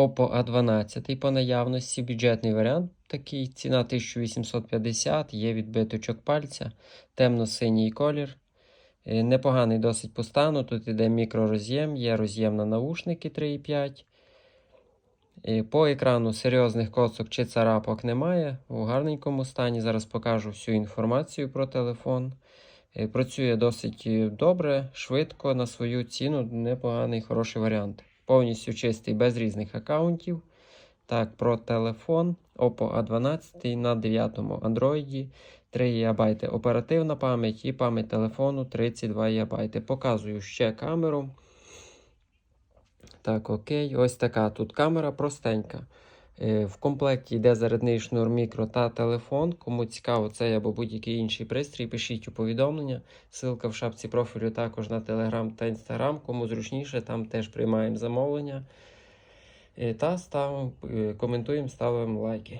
Oppo A12 по наявності, бюджетний варіант такий, ціна 1850, є відбиточок пальця, темно-синій колір. Е, Непоганий досить по стану. Тут іде мікророз'єм, є роз'єм на наушники 3,5. Е, По екрану серйозних коцок чи царапок немає. У гарненькому стані. Зараз покажу всю інформацію про телефон. Е, Працює досить добре, швидко, на свою ціну. Непоганий, хороший варіант. Повністю чистий, без різних аккаунтів. Так, про телефон Oppo A12 на 9 Android. 3 ГБ оперативна пам'ять і пам'ять телефону 32 ГБ. Показую ще камеру. Так, окей. Ось така тут камера простенька. Е, В комплекті йде зарядний шнур мікро та телефон. Кому цікаво, цей або будь-який інший пристрій, пишіть у повідомлення. Ссылка в шапці профілю також на Телеграм та Інстаграм. Кому зручніше, там теж приймаємо замовлення. Е, Та ставимо, е, коментуємо, ставимо лайки.